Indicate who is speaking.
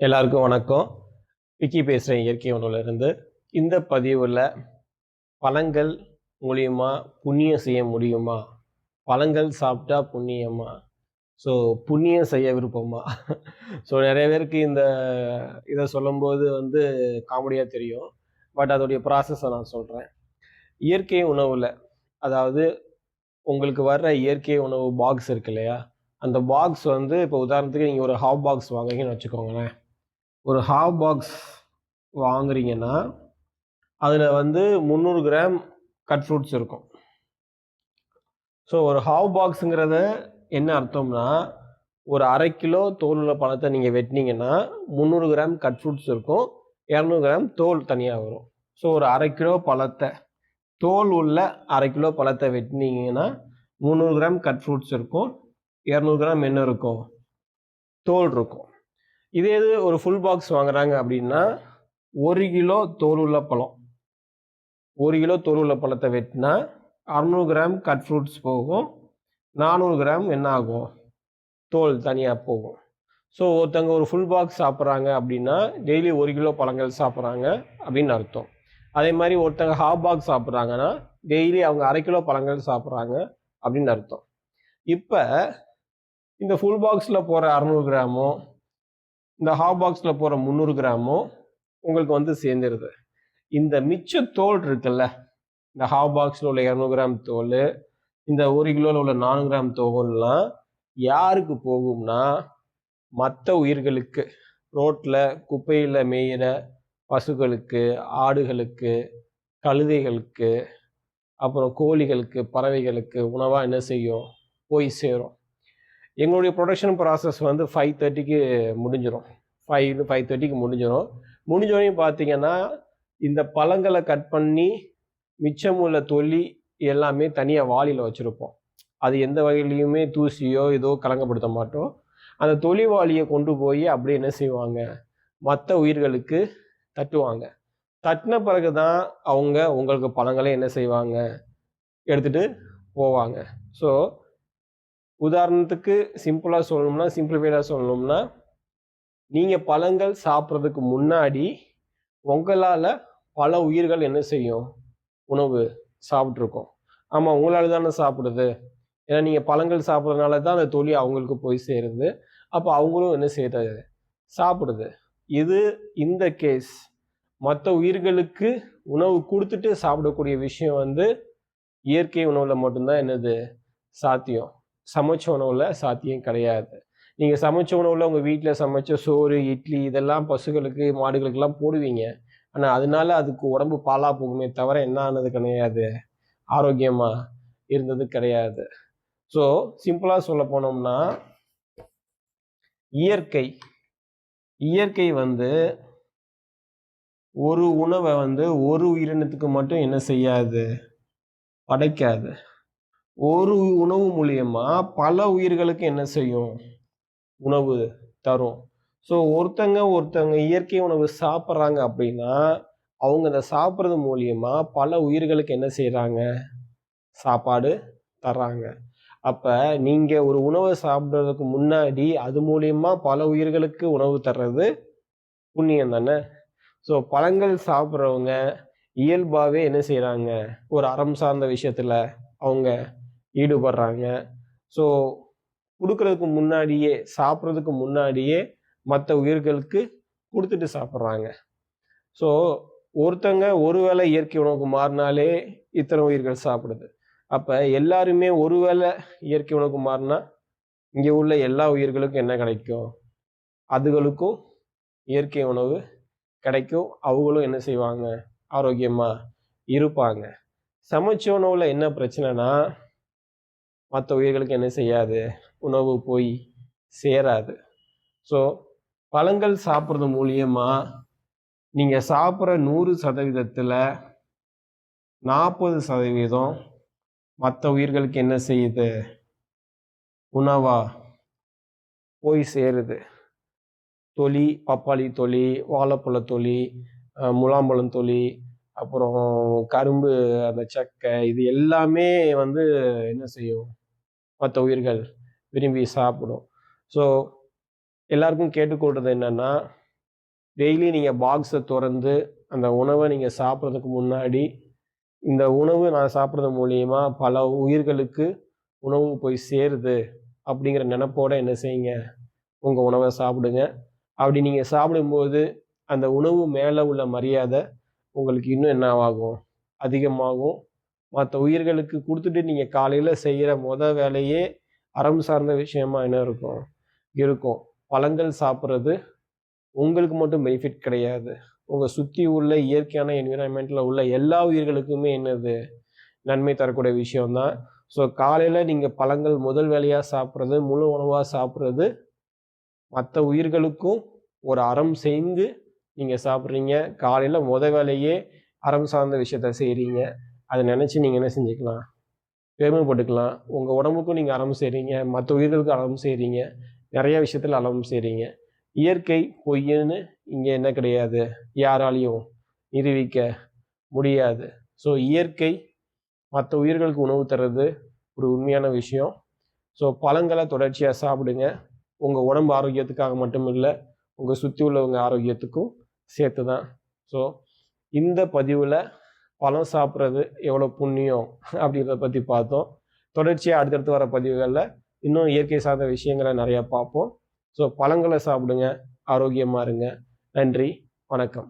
Speaker 1: எல்லாருக்கும் வணக்கம். விக்கி பேசுகிறேன் இயற்கை உணவுலேருந்து இந்த பதிவில் பழங்கள் மூலியமாக புண்ணியம் செய்ய முடியுமா? பழங்கள் சாப்பிட்டா புண்ணியமா? ஸோ புண்ணியம் செய்ய விருப்பமா? ஸோ நிறைய பேருக்கு இந்த இதை சொல்லும்போது வந்து காமெடியாக தெரியும். பட் அதோடைய ப்ராசஸை நான் சொல்கிறேன் இயற்கை உணவில் அதாவது உங்களுக்கு வர்ற இயற்கை உணவு பாக்ஸ் இருக்கு இல்லையா? அந்த பாக்ஸ் வந்து இப்போ உதாரணத்துக்கு நீங்கள் ஒரு ஹாஃப் பாக்ஸ் வாங்குறீங்கன்னு வச்சுக்கோங்களேன். ஒரு ஹாஃப் பாக்ஸ் வாங்குறீங்கன்னா அதில் வந்து முந்நூறு கிராம் கட் ஃப்ரூட்ஸ் இருக்கும். ஸோ ஒரு ஹாஃப் பாக்ஸுங்கிறத என்ன அர்த்தம்னா ஒரு அரை கிலோ தோல் உள்ள பழத்தை நீங்கள் வெட்டினீங்கன்னா முந்நூறு கிராம் கட் ஃப்ரூட்ஸ் இருக்கும் இரநூறு கிராம் தோல் தனியாக வரும். ஸோ ஒரு அரை கிலோ பழத்தை தோல் உள்ள அரை கிலோ பழத்தை வெட்டினீங்கன்னா முந்நூறு கிராம் கட் ஃப்ரூட்ஸ் இருக்கும் இரநூறு கிராம் என்ன இருக்கும்? தோல் இருக்கும். இதே இது ஒரு ஃபுல் பாக்ஸ் வாங்குறாங்க அப்படின்னா ஒரு கிலோ தோல் உள்ள பழம் ஒரு கிலோ தோல் உள்ள பழத்தை வெட்டினா அறநூறு கிராம் கட் ஃப்ரூட்ஸ் போகும். நானூறு கிராம் என்ன ஆகும்? தோல் தனியாக போகும். ஸோ ஒருத்தங்க ஒரு ஃபுல் பாக்ஸ் சாப்பிட்றாங்க அப்படின்னா டெய்லி ஒரு கிலோ பழங்கள் சாப்பிட்றாங்க அப்படின்னு அர்த்தம். அதே மாதிரி ஒருத்தங்க ஹாஃப் பாக்ஸ் சாப்பிட்றாங்கன்னா டெய்லி அவங்க அரை கிலோ பழங்கள் சாப்பிட்றாங்க அப்படின்னு அர்த்தம். இப்போ இந்த ஃபுல் பாக்ஸில் போகிற அறநூறு கிராமோ இந்த ஹாஃப் பாக்ஸில் போகிற முந்நூறு கிராமும் உங்களுக்கு வந்து சேர்ந்துருது. இந்த மிச்ச தோல் இருக்குல்ல இந்த ஹாஃப் பாக்ஸில் உள்ள இரநூறு கிராம் தோல் இந்த ஒரு கிலோவில் உள்ள நானூறு கிராம் தோல்லாம் யாருக்கு போகும்னா மற்ற உயிர்களுக்கு ரோட்டில் குப்பையில் மேயிற பசுக்களுக்கு ஆடுகளுக்கு கழுதைகளுக்கு அப்புறம் கோழிகளுக்கு பறவைகளுக்கு உணவாக என்ன செய்யும்? போய் சேரும். எங்களுடைய ப்ரொடக்ஷன் ப்ராசஸ் வந்து ஃபைவ் தேர்ட்டிக்கு முடிஞ்சிடும் ஃபைவ் ஃபைவ் தேர்ட்டிக்கு முடிஞ்சிடும் முடிஞ்சோடனே பார்த்தீங்கன்னா இந்த பழங்களை கட் பண்ணி மிச்சம் உள்ள தொல்லி எல்லாமே தனியாக வாளியில் வச்சுருப்போம். அது எந்த வகையிலையுமே தூசியோ ஏதோ கலங்கப்படுத்த மாட்டோம். அந்த தொலி வாளியை கொண்டு போய் அப்படியே என்ன செய்வாங்க? மற்ற உயிர்களுக்கு தட்டுவாங்க. தட்டின பிறகு தான் அவங்க உங்களுக்கு பழங்களே என்ன செய்வாங்க? எடுத்துகிட்டு போவாங்க. ஸோ உதாரணத்துக்கு சிம்பிளாக சொல்லணும்னா சிம்பிளிஃபைடாக சொல்லணும்னா நீங்கள் பழங்கள் சாப்பிட்றதுக்கு முன்னாடி உங்களால் பல உயிர்கள் என்ன செய்யும்? உணவு சாப்பிட்ருக்கோம் ஆமாம் உங்களால் தானே சாப்பிடுது. ஏன்னா நீங்கள் பழங்கள் சாப்பிட்றதுனால தான் அந்த தொழில் அவங்களுக்கு போய் சேருது. அப்போ அவங்களும் என்ன செய்யறது சாப்பிடுது. இது இந்த கேஸ் மற்ற உயிர்களுக்கு உணவு கொடுத்துட்டு சாப்பிடக்கூடிய விஷயம் வந்து இயற்கை உணவில் மட்டும்தான் என்னது? சாத்தியம். சமைச்ச உணவில் சாத்தியம் கிடையாது. நீங்கள் சமைச்ச உணவில் உங்கள் வீட்டில் சமைச்ச சோறு இட்லி இதெல்லாம் பசுகளுக்கு மாடுகளுக்கெல்லாம் போடுவீங்க. ஆனால் அதனால அதுக்கு உடம்பு பாலாக போகுமே தவிர என்ன ஆனது கிடையாது. ஆரோக்கியமாக இருந்தது கிடையாது. ஸோ சிம்பிளாக சொல்ல போனோம்னா இயற்கை. இயற்கை வந்து ஒரு உணவை வந்து ஒரு உயிரினத்துக்கு மட்டும் என்ன செய்யாது? படைக்காது. ஒரு உணவு மூலியமா பல உயிர்களுக்கு என்ன செய்யும்? உணவு தரும். ஸோ ஒருத்தங்க ஒருத்தங்க இயற்கை உணவு சாப்பிட்றாங்க அப்படின்னா அவங்க அதை சாப்பிட்றது மூலியமா பல உயிர்களுக்கு என்ன செய்கிறாங்க சாப்பாடு தர்றாங்க. அப்போ நீங்கள் ஒரு உணவை சாப்பிட்றதுக்கு முன்னாடி அது மூலியமா பல உயிர்களுக்கு உணவு தர்றது புண்ணியம் தானே? ஸோ பழங்கள் சாப்பிட்றவங்க இயல்பாகவே என்ன செய்கிறாங்க ஒரு அறம் சார்ந்த விஷயத்தில் அவங்க ஈடுபடுறாங்க. ஸோ கொடுக்கறதுக்கு முன்னாடியே சாப்பிட்றதுக்கு முன்னாடியே மற்ற உயிர்களுக்கு கொடுத்துட்டு சாப்பிட்றாங்க. ஸோ ஒருத்தங்க ஒருவேளை இயற்கை உணவுக்கு மாறினாலே இத்தனை உயிர்கள் சாப்பிடுது. அப்போ எல்லாருமே ஒருவேளை இயற்கை உணவுக்கு மாறினா இங்கே உள்ள எல்லா உயிர்களுக்கும் என்ன கிடைக்கும்? அதுகளுக்கும் இயற்கை உணவு கிடைக்கும். அவங்களும் என்ன செய்வாங்க? ஆரோக்கியமாக இருப்பாங்க. சமைச்ச உணவில் என்ன பிரச்சனைனா மற்ற உயிர்களுக்கு என்ன செய்யாது? உணவு போய் சேராது. ஸோ பழங்கள் சாப்பிட்றது மூலியமாக நீங்கள் சாப்பிட்ற நூறு சதவீதத்தில் நாற்பது சதவீதம் மற்ற உயிர்களுக்கு என்ன செய்யுது? உணவா போய் சேருது. தொலி பப்பாளி தொலி வாழைப்பழ தொலி முலாம்பழம் தொலி அப்புறம் கரும்பு அந்த சக்கை இது எல்லாமே வந்து என்ன செய்யும்? மற்ற உயிர்கள் விரும்பி சாப்பிடும். ஸோ எல்லாருக்கும் கேட்டுக்கொள்றது என்னன்னா டெய்லி நீங்கள் பாக்ஸை திறந்து அந்த உணவை நீங்கள் சாப்பிட்றதுக்கு முன்னாடி இந்த உணவு நான் சாப்பிட்றது மூலியமா பல உயிர்களுக்கு உணவு போய் சேருது அப்படிங்கிற நினப்போட என்ன செய்யுங்க? உங்கள் உணவை சாப்பிடுங்க. அப்படி நீங்கள் சாப்பிடும்போது அந்த உணவு மேலே உள்ள மரியாதை உங்களுக்கு இன்னும் என்ன ஆகும்? அதிகமாகும். மற்ற உயிர்களுக்கு கொடுத்துட்டு நீங்கள் காலையில் செய்கிற மொதல் வேலையே அறம் சார்ந்த விஷயமா என்ன இருக்கும்? இருக்கும். பழங்கள் சாப்பிட்றது உங்களுக்கு மட்டும் பெனிஃபிட் கிடையாது. உங்கள் சுற்றி உள்ள இயற்கையான என்விரான்மெண்ட்டில் உள்ள எல்லா உயிர்களுக்குமே என்னது? நன்மை தரக்கூடிய விஷயம்தான். ஸோ காலையில் நீங்கள் பழங்கள் முதல் வேலையாக சாப்பிட்றது முழு உணவாக சாப்பிட்றது மற்ற உயிர்களுக்கும் ஒரு அறம் செய்து நீங்கள் சாப்பிட்றீங்க. காலையில் முத வேலையே அறம் சார்ந்த விஷயத்த செய்கிறீங்க அதை நினச்சி நீங்கள் என்ன செஞ்சுக்கலாம்? பெருமைப்பட்டுக்கலாம் உங்கள் உடம்புக்கும் நீங்கள் அறம் செய்கிறீங்க மற்ற உயிர்களுக்கும் அறம் செய்கிறீங்க நிறைய விஷயத்தில் அறம் செய்கிறீங்க இயற்கை பொய்ன்னு இங்கே என்ன கிடையாது. யாராலையும் நிரூபிக்க முடியாது. ஸோ இயற்கை மற்ற உயிர்களுக்கு உணவு தர்றது ஒரு உண்மையான விஷயம். ஸோ பழங்களை தொடர்ச்சியாக சாப்பிடுங்க. உங்கள் உடம்பு ஆரோக்கியத்துக்காக மட்டும் இல்லை உங்கள் சுற்றி உள்ளவங்க ஆரோக்கியத்துக்கும் சேர்த்து தான் ஸோ இந்த பதிவில் பழம் சாப்பிட்றது எவ்வளோ புண்ணியம் அப்படின்றத பற்றி பார்த்தோம். தொடர்ச்சியாக அடுத்தடுத்து வர பதிவுகளில் இன்னும் இயற்கை சார்ந்த விஷயங்களை நிறையா பார்ப்போம். ஸோ பழங்களை சாப்பிடுங்க ஆரோக்கியமாக இருங்க. நன்றி வணக்கம்.